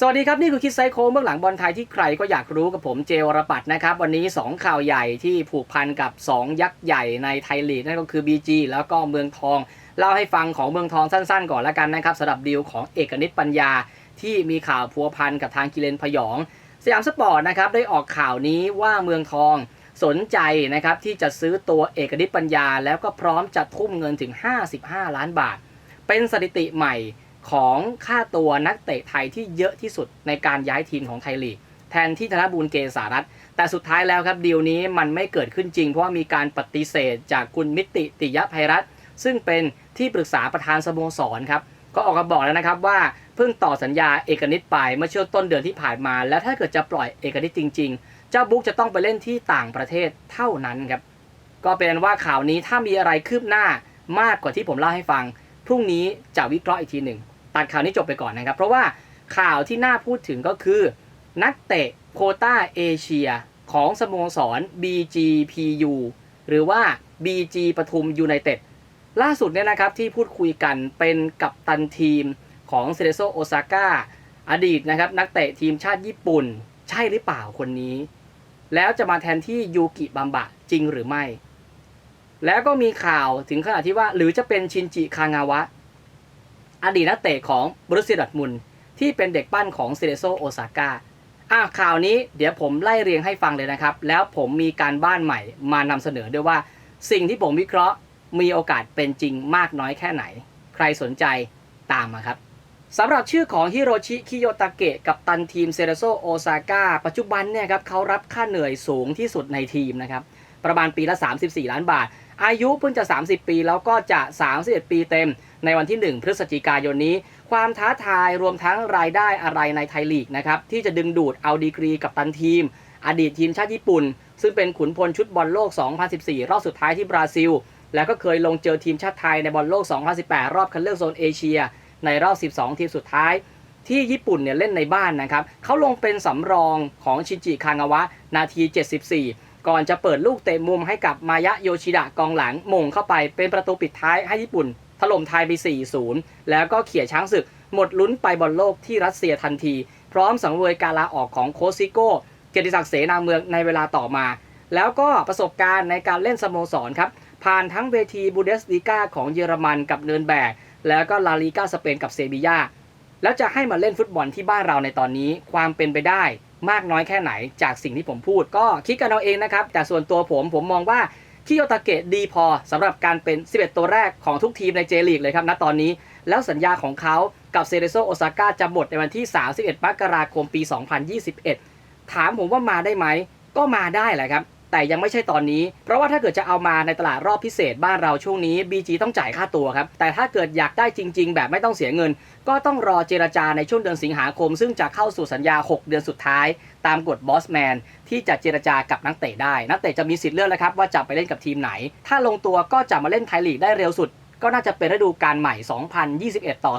สวัสดีครับ นี่คือคิดไซโคเบื้องหลังบอลไทยที่ใครก็อยากรู้กับผมเจวรปัตน์นะครับ วันนี้ 2 ข่าวใหญ่ที่ผูกพันกับ 2 ยักษ์ใหญ่ในไทยลีกนั่นก็คือ BG แล้วก็เมืองทอง เล่าให้ฟังของเมืองทองสั้นๆ ก่อนล้วกันนะครับสำหรับดีลของเอกนิตปัญญา ที่มีข่าวพัวพันกับทางกิเลนพยอง สยามสปอร์ตนะครับได้ออกข่าวนี้ว่าเมืองทองสนใจนะครับที่จะซื้อตัวเอกนิตปัญญา แล้วก็พร้อมจะทุ่มเงินถึง 55 ล้านบาท เป็นสถิติใหม่ของค่าตัวนักเตะไทยที่เยอะที่สุดในการย้ายทีมของไทยลีกแทนที่ธนบูลเกษารัตแต่สุดท้ายแล้วครับดีลนี้มันไม่เกิดขึ้นจริง เพราะว่ามีการปฏิเสธจากคุณมิติติยภัยรัตซึ่งเป็นที่ปรึกษาประธานสโมสรครับก็ออกมาบอกแล้วนะครับว่าเพิ่งต่อสัญญาเอกนิตไปเมื่อช่วงต้นเดือนที่ผ่านมา แล้วถ้าเกิดจะปล่อยเอกนิตจริง ๆ เจ้าบุ๊กจะต้องไปเล่นที่ต่างประเทศเท่านั้นครับก็เป็นว่าข่าวนี้ถ้ามีอะไรคืบหน้ามากกว่าที่ผมเล่าให้ฟัง พรุ่งนี้จะวิเคราะห์อีกทีหนึ่งตัดข่าวนี้จบไปก่อนนะครับ เพราะว่าข่าวที่น่าพูดถึงก็คือ นักเตะโคต้าเอเชียของสโมสร BGPU หรือว่า BG ปทุมยูไนเต็ดล่าสุดเนี่ยนะครับที่พูดคุยกันเป็นกัปตันทีมของเซเลโซโอซาก้าอดีตนะครับนักเตะทีมชาติญี่ปุ่น ใช่หรือเปล่าคนนี้ แล้วจะมาแทนที่ยูกิบัมบะจริงหรือไม่ แล้วก็มีข่าวถึงขนาดที่ว่า หรือจะเป็นชินจิคางาวะ อดีตนักเตะของบรุสเซียดอร์ทมุนที่เป็นเด็กปั้นของเซเลโซโอซาก้าอะข่าวนี้เดี๋ยวผมไล่เรียงให้ฟังเลยนะครับ แล้วผมมีการบ้านใหม่มานำเสนอด้วยว่า สิ่งที่ผมวิเคราะห์มีโอกาสเป็นจริงมากน้อยแค่ไหน ใครสนใจตามมาครับสำหรับชื่อของฮิโรชิ คิโยตาเกะกับตันทีมเซเรโซโอซาก้าปัจจุบันเนี่ยครับเขารับค่าเหนื่อยสูงที่สุดในทีมนะครับ ประมาณปีละ 34 ล้านบาท อายุเพิ่งจะ 30 ปี แล้วก็จะ 31 ปีเต็ม ในวันที่ 1 พฤศจิกายนนี้ ความท้าทายรวมทั้งรายได้อะไรในไทยลีกนะครับที่จะดึงดูดเอาดีกรีกับตันทีม อดีตทีมชาติญี่ปุ่น ซึ่งเป็นขุนพลชุดบอลโลก 2014 รอบสุดท้ายที่บราซิล แล้วก็เคยลงเจอทีมชาติไทยในบอลโลก 2018 รอบคัดเลือกโซนเอเชีย ในรอบ 12 ทีมสุดท้ายที่ญี่ปุ่นเนี่ยเล่นในบ้านนะครับ เขาลงเป็นสำรองของชินจิคางาวะ นาที 74 ก่อนจะเปิดลูกเตะมุมให้กับมายะโยชิดะกองหลังมงเข้าไปเป็นประตูปิดท้ายให้ญี่ปุ่น ถล่มไทยไป 4-0 แล้วก็เขี่ยช้างศึกหมดลุ้นไปบอลโลกที่รัสเซียทันที พร้อมสังเวยการลาออกของโคซิโก้เกียรติศักดิ์เสนาเมืองในเวลาต่อมา แล้วก็ประสบการณ์ในการเล่นสโมสรครับผ่านทั้งเวทีบูเดสลีกาของเยอรมันกับเนินแบก แล้วก็ลาลีกาสเปนกับเซบียาแล้วจะให้มาเล่นฟุตบอลที่บ้านเราในตอนนี้ความเป็นไปได้ มากน้อยแค่ไหนจากสิ่งที่ผมพูด ก็คิดกันเอาเองนะครับ แต่ส่วนตัวผมผมมองว่าคิโยตาเกะดีพอสำหรับการเป็น 11 ตัวแรกของทุกทีมในเจลีกเลยครับณตอนนี้ แล้วสัญญาของเขากับเซเรโซโอซาก้าจะหมดในวันที่ 31มกราคมปี 2021 ถามผมว่ามาได้ไหม ก็มาได้แหละครับ แต่ยังไม่ใช่ตอนนี้ เพราะว่าถ้าเกิดจะเอามาในตลาดรอบพิเศษบ้านเราช่วงนี้ BG ต้องจ่ายค่าตัวครับ แต่ถ้าเกิดอยากได้จริง ๆ แบบไม่ต้องเสียเงิน ก็ต้องรอเจรจาในช่วงเดือนสิงหาคม ซึ่งจะเข้าสู่สัญญา 6 เดือนสุดท้าย ตามกฎบอสแมนที่จะเจรจากับนักเตะได้ นักเตะจะมีสิทธิ์เลือกแล้วครับว่าจะไปเล่นกับทีมไหน ถ้าลงตัวก็จะมาเล่นไทยลีกได้เร็วสุด ก็น่าจะเป็นฤดูกาลใหม่ 2021 ต่อ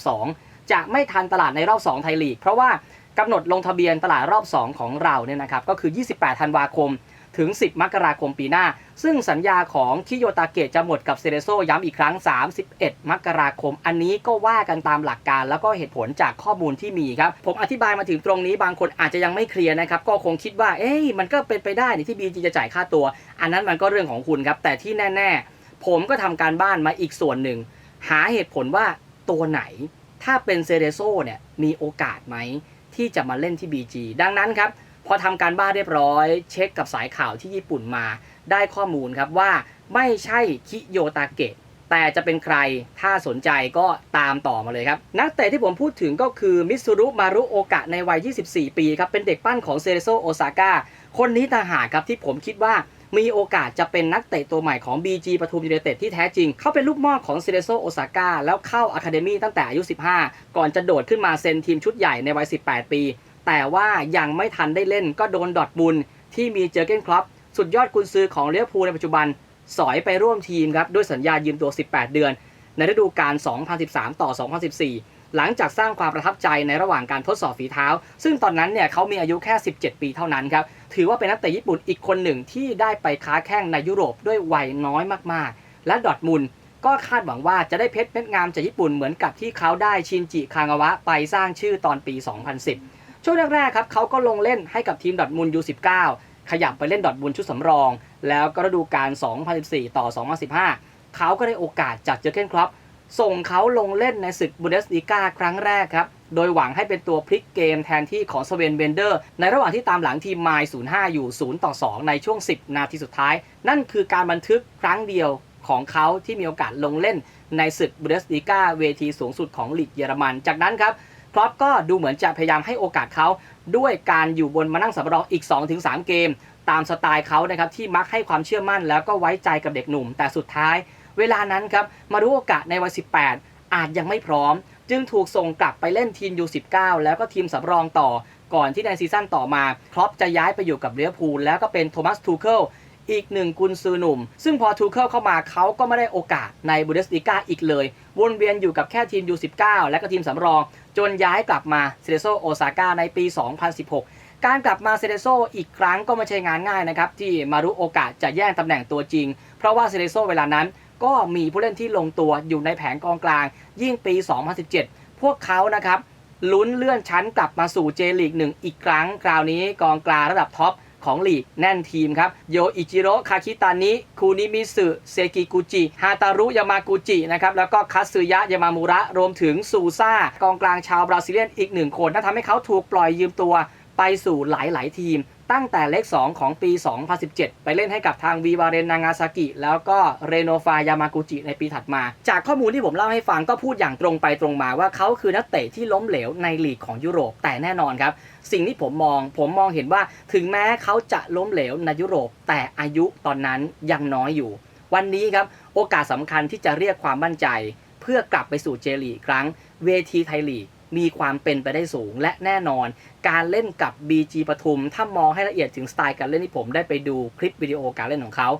2022 จะไม่ทันตลาดในรอบ 2 ไทยลีก เพราะว่ากำหนดลงทะเบียนตลาดรอบ 2 ของเราเนี่ยนะครับก็คือ 28 ธันวาคม ถึง 10 มกราคมปีหน้า ซึ่งสัญญาของคิโยตาเกะจะหมดกับเซเรโซย้ำอีกครั้ง 31 มกราคม อันนี้ก็ว่ากันตามหลักการแล้วก็เหตุผลจากข้อมูลที่มีครับ ผมอธิบายมาถึงตรงนี้บางคนอาจจะยังไม่เคลียร์นะครับ ก็คงคิดว่า เอ้ยมันก็เป็นไปได้นี่ที่บีจีจะจ่ายค่าตัว อันนั้นมันก็เรื่องของคุณครับแต่ที่แน่ ๆ ผมก็ทำการบ้านมาอีกส่วนหนึ่งหาเหตุผลว่าตัวไหน ถ้าเป็นเซเรโซเนี่ยมีโอกาสไหมที่จะมาเล่นที่ BG ดังนั้นครับ พอทำการบ้านเรียบร้อย เช็คกับสายข่าวที่ญี่ปุ่นมา ได้ข้อมูลครับว่าไม่ใช่คิโยตาเกะแต่จะเป็นใครถ้าสนใจก็ตามต่อมาเลยครับ นักเตะที่ผมพูดถึงก็คือมิสุรุมารุโอกะในวัย 24 ปีครับ เป็นเด็กปั้นของเซเรโซโอซาก้าคนนี้ต่างหากครับที่ผมคิดว่ามีโอกาสจะเป็นนักเตะตัวใหม่ของ BG ปทุมยูไนเต็ดที่แท้จริง เขาเป็นลูกม่อของเซเรโซโอซาก้าแล้วเข้าอะคาเดมี่ตั้งแต่อายุ 15 ก่อนจะโดดขึ้นมาเซ็นทีมชุดใหญ่ในวัย 18 ปี แต่ว่ายังไม่ทันได้เล่นก็โดนดอร์ทมุนที่มีเจอเก้นคล็อปสุดยอดกุนซือของเลี้ยวภูในปัจจุบัน สอยไปร่วมทีมครับด้วยสัญญายืมตัว 18 เดือน ในฤดูกาล 2013 ต่อ 2014 หลังจากสร้างความประทับใจในระหว่างการทดสอบฝีเท้า ซึ่งตอนนั้นเนี่ยเขามีอายุแค่ 17 ปีเท่านั้นครับ ถือว่าเป็นนักเตะญี่ปุ่นอีกคนหนึ่งที่ได้ไปค้าแข้งในยุโรปด้วยวัยน้อยมากๆ และดอทมุนก็คาดหวังว่าจะได้เพชรเม็ดงามจากญี่ปุ่นเหมือนกับที่เขาได้ชินจิคางาวะไปสร้างชื่อตอนปี 2010 ช่วงแรกๆครับเขาก็ลงเล่นให้กับทีมดอทมุนยู19ขยับไปเล่นดอทมุนชุดสำรอง แล้วก็ฤดูกาล 2014 ต่อ 2015 เขาก็ได้โอกาสจากเจอเกนครอปส่งเขาลงเล่นในศึกบูเดสลีกาครั้งแรกครับ โดยหวังให้เป็นตัวพลิกเกมแทนที่ของสเวนเบนเดอร์ ในระหว่างที่ตามหลังทีมไมล์05 อยู่ 0 ต่อ 2 ในช่วง 10 นาทีสุดท้าย นั่นคือการบันทึกครั้งเดียวของเขาที่มีโอกาสลงเล่นในศึกบูเดสลีกาเวทีสูงสุดของลีกเยอรมัน จากนั้นครับ ครอปก็ดูเหมือนจะพยายามให้โอกาสเขาด้วยการอยู่บนมานั่งสำรองอีก 2-3 เกม ตามสไตล์เขานะครับที่มักให้ความเชื่อมั่นแล้วก็ไว้ใจกับเด็กหนุ่ม แต่สุดท้าย เวลานั้นครับมารู้โอกาสในวัย 18 อาจยังไม่พร้อม จึงถูกส่งกลับไปเล่นทีม U19 แล้วก็ทีมสำรองต่อ ก่อนที่ในซีซั่นต่อมาครอปจะย้ายไปอยู่กับเลียพูลแล้วก็เป็นโทมัสทูเคิล อีกหนึ่งกุนซือหนุ่ม ซึ่งพอทูเคิลเข้ามาเขาก็ไม่ได้โอกาสในบูเดสติก้าอีกเลย วนเวียนอยู่กับแค่ทีม U19 และก็ทีมสำรอง จนย้ายกลับมาเซเดโซโอซาก้าในปี 2016 การกลับมาเซเดโซอีกครั้งก็ไม่ใช่งานง่ายนะครับ ที่มารู้โอกาสจะแย่งตำแหน่งตัวจริง เพราะว่าเซเดโซเวลานั้น ก็มีผู้เล่นที่ลงตัวอยู่ในแผงกองกลาง ยิ่งปี 2017 พวกเขานะครับลุ้นเลื่อนชั้นกลับมาสู่เจลีกหนึ่งอีกครั้ง คราวนี้กองกลางระดับท็อป ของลีกแน่นทีมครับโยอิจิโร่คาคิตานิคูนิมิสึเซกิกุจิฮาตารุยามากุจินะครับแล้วก็คัตสึยะยามามูระรวมถึงซูซ่ากองกลางชาวบราซิเลียนอีกหนึ่งคนนั่นทำให้เขาถูกปล่อยยืมตัว ไปสู่หลาย ๆ ทีม ตั้งแต่เลข2ของปี 2017 ไปเล่นให้กับทางวีวาเรนนางาซากิ แล้วก็เรโนฟายามากุจิในปีถัดมา จากข้อมูลที่ผมเล่าให้ฟังก็พูดอย่างตรงไปตรงมาว่าเขาคือนักเตะที่ล้มเหลวในลีกของยุโรป แต่แน่นอนครับ สิ่งที่ผมมอง ผมมองเห็นว่าถึงแม้เขาจะล้มเหลวในยุโรป แต่อายุตอนนั้นยังน้อยอยู่ วันนี้ครับโอกาสสำคัญที่จะเรียกความมั่นใจ เพื่อกลับไปสู่เจลีกครั้งเวทีไทยลีก มีความเป็นไปได้สูง และแน่นอน การเล่นกับ BG ปทุม ถ้ามองให้ละเอียดถึงสไตล์การเล่นที่ผมได้ไปดูคลิปวิดีโอการเล่นของเขา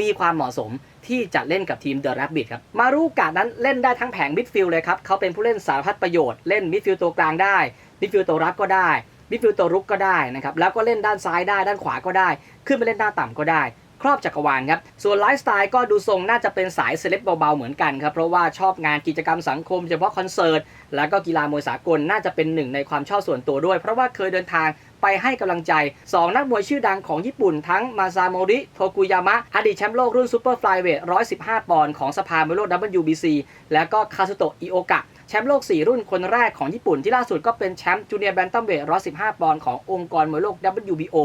มีความเหมาะสมที่จะเล่นกับทีมเดอะแรบบิทครับ มารูการนั้นเล่นได้ทั้งแผงมิดฟิลด์เลยครับ เขาเป็นผู้เล่นสารพัดประโยชน์ เล่นมิดฟิลด์ตัวกลางได้ มิดฟิลด์ตัวรับก็ได้ มิดฟิลด์ตัวรุกก็ได้นะครับ แล้วก็เล่นด้านซ้ายได้ ด้านขวาก็ได้ ขึ้นไปเล่นด้านต่ำก็ได้ ครอบจักรวาลครับ ส่วนไลฟ์สไตล์ก็ดูทรงน่าจะเป็นสายเซเลบเบาๆเหมือนกันครับ เพราะว่าชอบงานกิจกรรมสังคมเฉพาะคอนเสิร์ต แล้วก็กีฬามวยสากลน่าจะเป็นหนึ่งในความชอบส่วนตัวด้วย เพราะว่าเคยเดินทางไปให้กำลังใจ 2 นักมวยชื่อดังของญี่ปุ่นทั้งมาซาโมริ โทกุยามะ อดีตแชมป์โลกรุ่นซูเปอร์ฟลายเวท 115 ปอนด์ของสภามวยโลก WBC แล้วก็คาซุโตะอิโอกะแชมป์โลก 4 รุ่นคนแรกของญี่ปุ่นที่ล่าสุดก็เป็นแชมป์จูเนียร์แบนตัมเวท 115 ปอนด์ขององค์กรมวยโลก WBO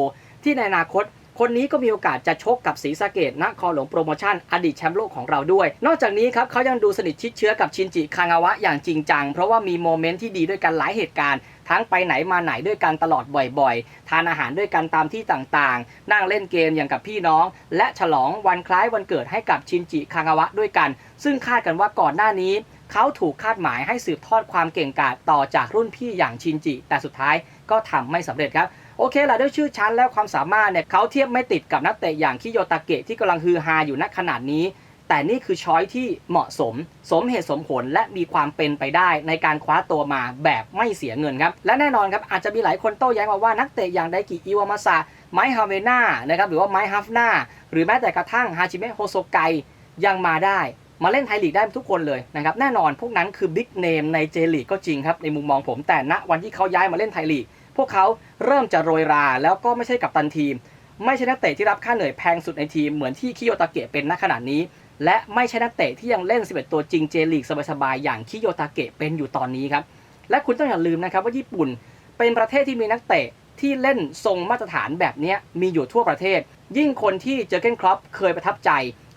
ที่ในอนาคต คนนี้ก็มีโอกาสจะชกกับศรีสะเกดนครหลวงโปรโมชั่นอดีตแชมป์โลกของเราด้วย นอกจากนี้ครับเขายังดูสนิทชิดเชื้อกับชินจิคางาวะอย่างจริงจัง เพราะว่ามีโมเมนต์ที่ดีด้วยกันหลายเหตุการณ์ทั้งไปไหนมาไหนด้วยกันตลอดบ่อยๆ ทานอาหารด้วยกันตามที่ต่างๆ นั่งเล่นเกมอย่างกับพี่น้อง และฉลองวันคล้ายวันเกิดให้กับชินจิคางาวะด้วยกัน ซึ่งคาดกันว่าก่อนหน้านี้ เขาถูกคาดหมายให้สืบทอดความเก่งกาจต่อจากรุ่นพี่อย่างชินจิ แต่สุดท้ายก็ทำไม่สำเร็จครับ โอเคล่ะด้วยชื่อชั้นและความสามารถเนี่ยเขาเทียบไม่ติดกับนักเตะอย่างคิโยตาเกะที่กำลังฮือฮาอยู่ณขนาดนี้ แต่นี่คือช้อยที่เหมาะสม สมเหตุสมผลและมีความเป็นไปได้ในการคว้าตัวมาแบบไม่เสียเงินครับ และแน่นอนครับอาจจะมีหลายคนโต้แย้งมาว่านักเตะอย่างไดกิอิวามาซะไมฮาเวน่านะครับหรือว่าไมฮัฟนาหรือแม้แต่กระทั่งฮาจิเมะโฮโซไกยังมาได้มาเล่นไทยลีกได้ทุกคนเลยนะครับแน่นอนพวกนั้นคือบิ๊กเนมในเจลีกก็จริงครับในมุมมองผมแต่ณวันที่เขาย้ายมาเล่นไทยลีก วกเขาเริ่มจะโรยรา แล้วก็ไม่ใช่กับตันทีม ไม่ใช่นักเตะที่รับค่าเหนื่อยแพงสุดในทีมเหมือนที่คิโยตาเกะเป็นณขณะนี้ และไม่ใช่นักเตะที่ยังเล่น 11 ตัวจริงเจลีกสบายๆอย่างคิโยตาเกะเป็นอยู่ตอนนี้ครับและคุณต้องอย่าลืมนะครับว่าญี่ปุ่นเป็นประเทศที่มีนักเตะที่เล่นทรงมาตรฐานแบบนี้มีอยู่ทั่วประเทศ ยิ่งคนที่เจอเกนครอปเคยประทับใจ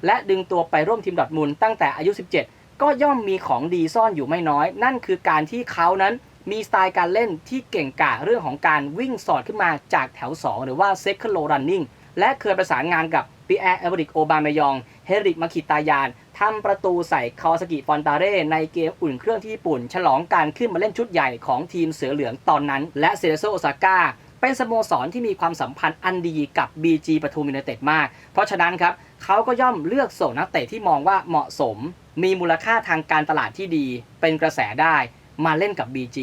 และดึงตัวไปร่วมทีมดอทมุนด์ตั้งแต่อายุ 17 ก็ย่อมมีของดีซ่อนอยู่ไม่น้อย นั่นคือการที่เขานั้น มีสไตล์การเล่นที่เก่งกาจเรื่องของการวิ่งสอดขึ้นมาจากแถว 2 หรือว่า second low running และเคยประสานงานกับปีแอร์เอเวริกโอบามายอง เฮริกมาคิตายานทำประตูใส่คาวาสกิฟอนตาเร่ในเกมอุ่นเครื่องที่ญี่ปุ่น ฉลองการขึ้นมาเล่นชุดใหญ่ของทีมเสือเหลืองตอนนั้น และเซเรโซโอซาก้าเป็นสโมสรที่มีความสัมพันธ์อันดีกับ BG ปทุมยูไนเต็ดมาก เพราะฉะนั้นครับเขาก็ย่อมเลือกส่งนักเตะที่มองว่าเหมาะสม มีมูลค่าทางการตลาดที่ดี เป็นกระแสได้ มาเล่นกับ BG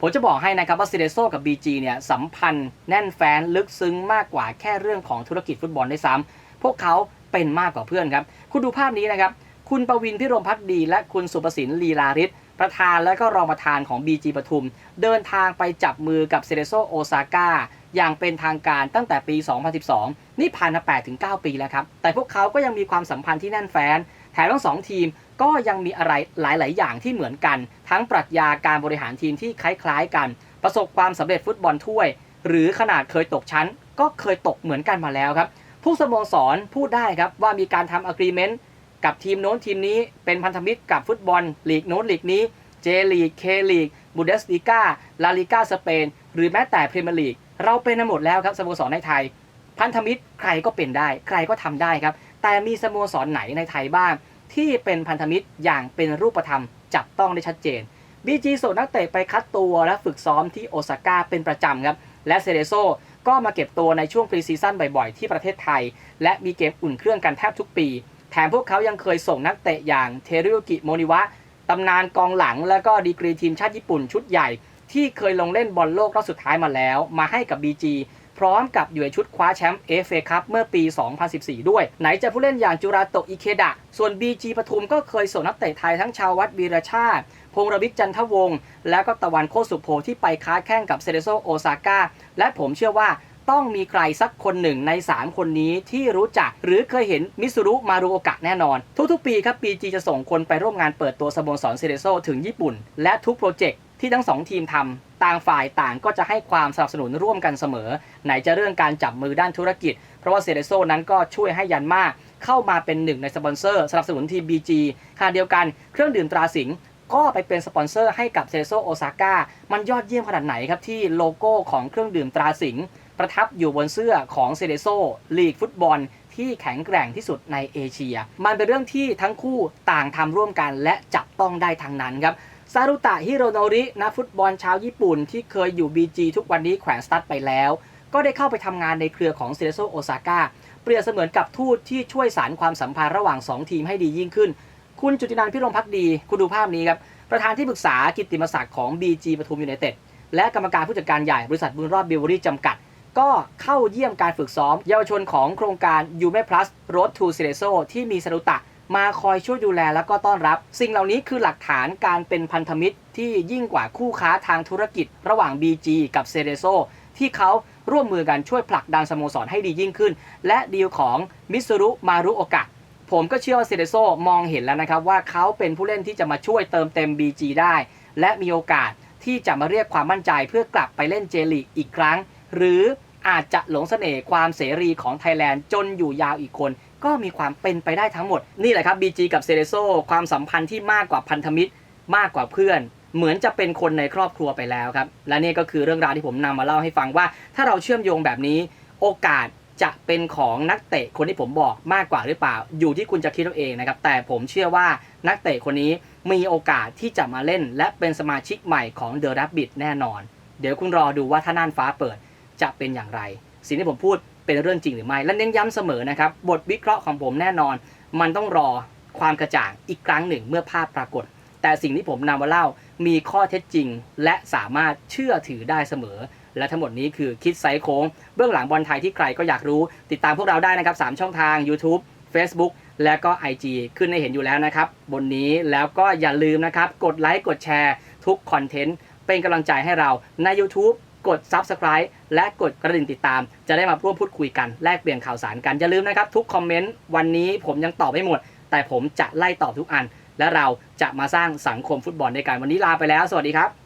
ผมจะบอกให้นะครับว่าซิเดโซกับ BG เนี่ยสัมพันธ์แน่นแฟ้นลึกซึ้งมากกว่าแค่เรื่องของธุรกิจฟุตบอลได้วยซ้ำพวกเขาเป็นมากกว่าเพื่อนครับ คุณดูภาพนี้นะครับคุณประวินพิรมพักดี และคุณสุประสินลีลาริศประธานและก็รองประธานของ BG ปทุม เดินทางไปจับมือกับเซเลโซโอซาก้าอย่างเป็นทางการตั้งแต่ปี 2012 นี่ผ่านมา8-9ปีแล้วครับ แต่พวกเขาก็ยังมีความสัมพันธ์ที่แน่นแฟ้น แถมทั้งสองทีมก็ยังมีอะไรหลาย ๆ อย่างที่เหมือนกัน ทั้งปรัชญาการบริหารทีมที่คล้าย ๆ กัน ประสบความสำเร็จฟุตบอลถ้วย หรือขนาดเคยตกชั้น ก็เคยตกเหมือนกันมาแล้วครับ ผู้สโมสรพูดได้ครับว่ามีการทำ agreement กับทีมโน้นทีมนี้เป็นพันธมิตรกับฟุตบอลลีกโน้นลีกนี้เจลีกเคลีกบูเดสลีกาลาลิกาสเปนหรือแม้แต่พรีเมียร์ลีกเราเป็นหมดแล้วครับสโมสรในไทย พันธมิตรใครก็เป็นได้ ใครก็ทำได้ครับ แต่มีสโมสรไหนในไทยบ้าง ที่เป็นพันธมิตรอย่างเป็นรูปธรรมจับต้องได้ชัดเจน BG ส่งนักเตะไปคัดตัวและฝึกซ้อมที่โอซาก้าเป็นประจำครับ และเซเรโซก็มาเก็บตัวในช่วงพรีซีซั่นบ่อยๆ ที่ประเทศไทย และมีเกมอุ่นเครื่องกันแทบทุกปี แถมพวกเขายังเคยส่งนักเตะอย่างเทริโอกิโมนิวะตำนานกองหลัง และก็ดีกรีทีมชาติญี่ปุ่นชุดใหญ่ ที่เคยลงเล่นบอลโลกรอบสุดท้ายมาแล้ว มาให้กับ BG พร้อมกับอยู่ในชุดคว้าแชมป์เอฟเอคัพเมื่อปี 2014 ด้วย ไหนจะผู้เล่นอย่างจูราโตะอิเคดะ ส่วน BG ปทุมก็เคยส่งนักเตะไทยทั้งชาววัดวีรชาติ พงรวิจันทวงศ์และก็ตะวันโคสุโพที่ไปค้าแข่งกับเซเรโซโอซาก้าและผมเชื่อว่าต้องมีใครสักคนหนึ่งใน 3 คนนี้ที่รู้จักหรือเคยเห็นมิสุรุมารุโอกะแน่นอน ทุกๆ ปีครับ BG จะส่งคนไปร่วมงานเปิดตัวสโมสรเซเรโซถึงญี่ปุ่น และทุกโปรเจกต์ ที่ทั้งสองทีมทำต่างฝ่ายต่างก็จะให้ความสนับสนุนร่วมกันเสมอ ไหนจะเรื่องการจับมือด้านธุรกิจ เพราะว่าเซเรโซนั้นก็ช่วยให้ยันมาเข้ามาเป็นหนึ่งในสปอนเซอร์สนับสนุนทีม BG ขณะเดียวกันเครื่องดื่มตราสิงก็ไปเป็นสปอนเซอร์ให้กับเซเรโซโอซาก้า มันยอดเยี่ยมขนาดไหนครับ ที่โลโก้ของเครื่องดื่มตราสิงประทับอยู่บนเสื้อของเซเรโซลีกฟุตบอล ที่แข็งแกร่งที่สุดในเอเชีย มันเป็นเรื่องที่ทั้งคู่ต่างทำร่วมกันและจับต้องได้ทั้งนั้นครับ ซารุตะฮิโรโนรินักฟุตบอลชาวญี่ปุ่นที่เคยอยู่ BG ทุกวันนี้แขวนสตั๊ดไปแล้ว ก็ได้เข้าไปทำงานในเครือของเซเรโซโอซาก้าเปรียบเสมือนกับทูตที่ช่วยสารความสัมพันธ์ระหว่าง 2 ทีมให้ดียิ่งขึ้น คุณจุตินันพิรมพักดี คุณดูภาพนี้ครับ ประธานที่ปรึกษากิตติมศักดิ์ของ BG ปทุมยูไนเต็ดและกรรมการผู้จัดการใหญ่บริษัทบุญรอบิวเวอรี่จำกัด ก็เข้าเยี่ยมการฝึกซ้อม เยาวชนของโครงการยูเม plus road to c e r e s o ที่มีสรุตะ มาคอยช่วยดูแลแล้วก็ต้อนรับ สิ่งเหล่านี้คือหลักฐานการเป็นพันธมิตรที่ยิ่งกว่าคู่ค้าทางธุรกิจ ระหว่าง BG กับเซเรโซที่เขาร่วมมือกันช่วยผลักดันสโมสรให้ดียิ่งขึ้น และดีลของมิส u รุมารุโอกะผมก็เชื่อว่าเซเรโซมองเห็นแล้วนะครับว่าเขาเป็นผู้เล่นที่จะมาช่วยเติมเต็ม BG ได้ และมีโอกาสที่จะมาเรียกความมั่นใจเพื่อกลับไปเล่นเจลีกอีกครั้ง หรืออาจจะหลงเสน่ห์ความเสรีของไทยแลนด์จนอยู่ยาวอีกคน ก็มีความเป็นไปได้ทั้งหมด นี่แหละครับ BG กับเซเรโซความสัมพันธ์ที่มากกว่าพันธมิตร มากกว่าเพื่อน เหมือนจะเป็นคนในครอบครัวไปแล้วครับ และนี่ก็คือเรื่องราวที่ผมนำมาเล่าให้ฟังว่า ถ้าเราเชื่อมโยงแบบนี้ โอกาสจะเป็นของนักเตะคนที่ผมบอกมากกว่าหรือเปล่า อยู่ที่คุณจะคิดเอาเองนะครับ แต่ผมเชื่อว่านักเตะคนนี้มีโอกาสที่จะมาเล่น และเป็นสมาชิกใหม่ของเดอะรับบิ t แน่นอน เดี๋ยวคุณรอดูว่าถ้าน่านฟ้าเปิดจะเป็นอย่างไร สิ่งที่ผมพูดเป็นเรื่องจริงหรือไม่ และเน้นย้ำเสมอนะครับ บทวิเคราะห์ของผมแน่นอน มันต้องรอความกระจ่างอีกครั้งหนึ่งเมื่อภาพปรากฏ แต่สิ่งที่ผมนำมาเล่ามีข้อเท็จจริง และสามารถเชื่อถือได้เสมอ และทั้งหมดนี้คือคิดไซส์โค้ง เบื้องหลังบอลไทยที่ใครก็อยากรู้ ติดตามพวกเราได้นะครับ 3 ช่องทาง YouTube Facebook และก็ IG ขึ้นให้เห็นอยู่แล้วนะครับ บนนี้แล้วก็อย่าลืมนะครับ กดไลค์กดแชร์ทุกคอนเทนต์เป็นกำลังใจให้เราใน YouTube กด Subscribe และกดกระดิ่งติดตาม จะได้มาร่วมพูดคุยกันแลกเปลี่ยนข่าวสารกัน อย่าลืมนะครับ ทุกคอมเมนต์วันนี้ผมยังตอบไม่หมด แต่ผมจะไล่ตอบทุกอัน และเราจะมาสร้างสังคมฟุตบอลด้วยกันวันนี้ลาไปแล้ว สวัสดีครับ